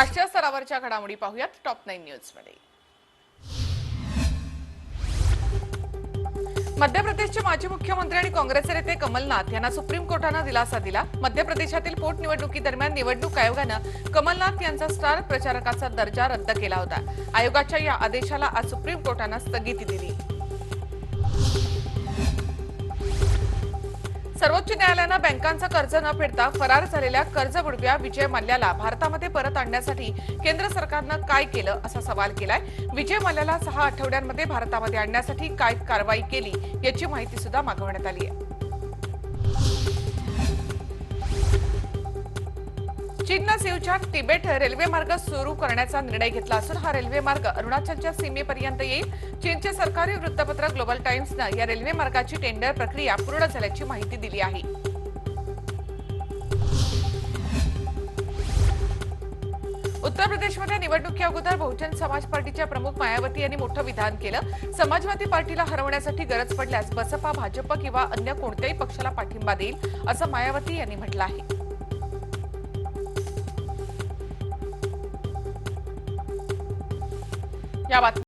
राष्ट्रीय स्तरावरच्या घडामोडी पाहूयात. टॉप नाईन न्यूजमध्ये मध्य प्रदेशचे माजी मुख्यमंत्री आणि काँग्रेसचे नेते कमलनाथ यांना सुप्रीम कोर्टानं दिलासा दिला. मध्य प्रदेशातील पोटनिवडणुकीदरम्यान निवडणूक आयोगानं कमलनाथ यांचा स्टार प्रचारकाचा दर्जा रद्द केला होता. आयोगाच्या या आदेशाला आज सुप्रीम कोर्टानं स्थगिती दिली. सर्वोच्च न्यायालयानं बँकांचं कर्ज न फेडता फरार झालेल्या कर्ज बुडव्या विजय मल्ल्याला भारतामध्ये परत आणण्यासाठी केंद्र सरकारनं काय केलं असा सवाल केलाय. विजय मल्ल्याला सहा आठवड्यांमध्ये भारतामध्ये आणण्यासाठी काय कारवाई केली याची माहिती सुद्धा मागवण्यात आली आहे. चीननं सिवच्या तिबेट रेल्वे मार्ग सुरू करण्याचा निर्णय घेतला असून हा रेल्वे मार्ग अरुणाचलच्या सीमेपर्यंत येईल. चीनचे सरकारी वृत्तपत्र ग्लोबल टाइम्सनं या रेल्वे मार्गाची टेंडर प्रक्रिया पूर्ण झाल्याची माहिती दिली आहे. उत्तर प्रदेशमध्ये निवडणुकी अगोदर बहुजन समाज पार्टीच्या प्रमुख मायावती यांनी मोठं विधान केलं. समाजवादी पार्टीला हरवण्यासाठी गरज पडल्यास बसपा भाजप किंवा अन्य कोणत्याही पक्षाला पाठिंबा देईल असं मायावती यांनी म्हटलं आहे. या